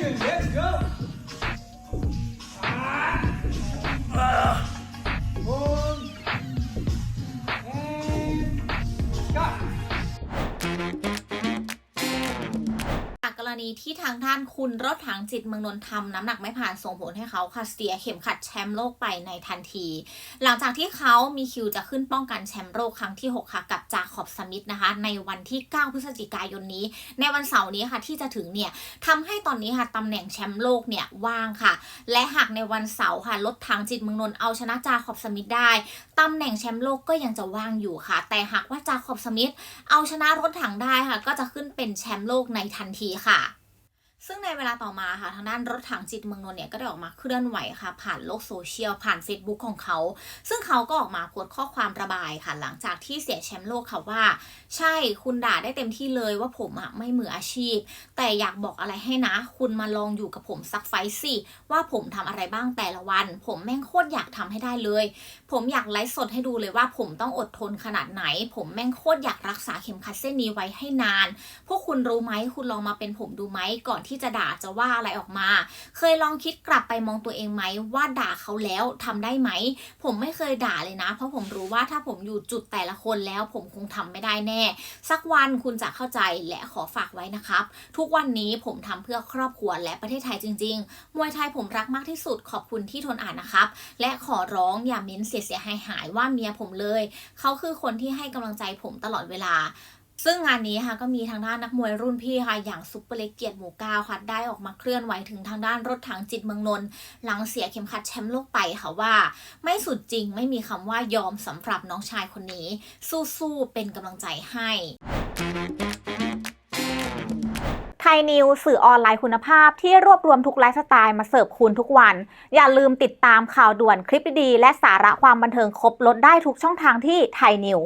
Action, let's go. ณีที่ทางด้านคุณรถถังจิตเมืองนนท์ทำน้ำหนักไม่ผ่านส่งผลให้เขาค่ะเสียเข็มขัดแชมป์โลกไปในทันที หลังจากที่เขามีคิวจะขึ้นป้องกันแชมป์โลกครั้งที่ 6 ค่ะ กับจาขอบสมิธนะคะ ในวันที่ 9 พฤศจิกายนนี้ ในวันเสาร์นี้ค่ะที่จะถึงเนี่ยทำให้ตอนนี้ค่ะตำแหน่งแชมป์โลกเนี่ยว่างค่ะ และหากในวันเสาร์ค่ะรถถังจิตเมืองนนท์เอาชนะจาขอบสมิธได้ตำแหน่งแชมป์โลกก็ยังจะว่างอยู่ค่ะ แต่หากว่าจาขอบสมิธเอาชนะรถถังได้ค่ะ ก็จะขึ้นเป็นแชมป์โลกในทันทีค่ะ ซึ่งในเวลาต่อมาค่ะ ทางด้านรถถังจิตเมืองนนท์เนี่ย ก็ได้ออกมาเคลื่อนไหวค่ะ ผ่านโลกโซเชียล ผ่าน Facebook ของเขา ซึ่งเขาก็ออกมาโพสต์ข้อความระบายค่ะ หลังจากที่เสียแชมป์โลกค่ะว่า ใช่คุณด่าได้เต็มที่เลยว่าผมอะไม่มืออาชีพ แต่อยากบอกอะไรให้นะ คุณมาลองอยู่กับผมสักไฟสิว่าผมทำอะไรบ้างแต่ละวัน ผมแม่งโคตรอยากทำให้ได้เลย ผมอยากไลฟ์สดให้ดูเลยว่าผมต้องอดทนขนาดไหน ผมแม่งโคตรอยากรักษาเข็มขัดเส้นนี้ไว้ให้นาน พวกคุณรู้ไหมคุณลองมาเป็นผมดูไหมก่อนที่จะด่าจะว่าอะไรออกมา เคยลองคิดกลับไปมองตัวเองไหมว่าด่าเขาแล้วทำได้ไหม ผมไม่เคยด่าเลยนะ เพราะผมรู้ว่าถ้าผมอยู่จุดแต่ละคนแล้วผมคงทำไม่ได้แน่ สักวันคุณจะเข้าใจและขอฝากไว้นะครับ ทุกวันนี้ผมทำเพื่อครอบครัวและประเทศไทยจริง ๆ มวยไทยผมรักมากที่สุดขอบคุณที่ทนอ่านนะครับ และขอร้องอย่าเม้นเสียเสียหายหายว่าเมียผมเลย เขาคือคนที่ให้กำลังใจผมตลอดเวลา ซึ่งงานนี้ค่ะก็มีทางด้านนักมวยรุ่นพี่ค่ะอย่างซุปเปอร์เล็กเกียรติหมู่ก้าวค่ะได้ออกมาเคลื่อนไหวถึงทางด้านรถถังจิตเมืองนนท์หลังเสียเข็มขัดแชมป์โลกไปค่ะว่า ไม่สุดจริงไม่มีคำว่ายอมสำหรับน้องชายคนนี้ สู้ๆเป็นกำลังใจให้ไทยนิวสื่อออนไลน์คุณภาพที่รวบรวมทุกไลฟ์สไตล์มาเสิร์ฟคุณทุกวัน อย่าลืมติดตามข่าวด่วนคลิปดีๆและสาระความบันเทิงครบลดได้ทุกช่องทางที่ไทยนิว